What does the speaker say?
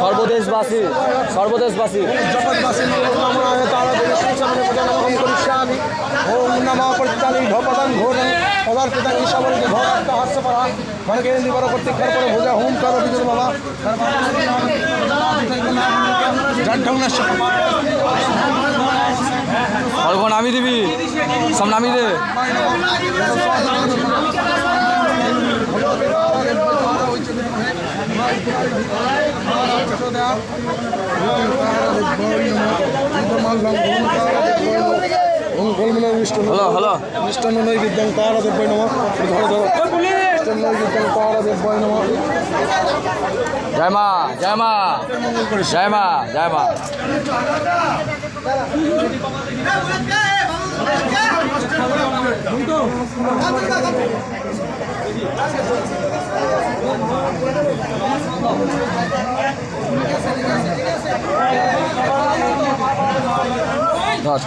সর্বদেশবাসী সর্বদেশবাসী নমঃ ওম নমঃ পরিত্রাণী ঢপদং ঘোরং পদার্পিতং ঈশাবরকে ঘোরাত্ম হাস্যপরা ভরগেন্দি বর কর্তৃক কর্পর ভুজা হোম কর। বিদুর বাবা জণ্ঠং নশ্য অল্প নামিয়ে দিবি, সব নামিয়ে দে। হ্যালো হ্যালো মিষ্টন নৈবেদ্যং তারাদেব্যై নমঃ ধরো ধরো জয় মা জয় মা জয় মা জয় মা ধর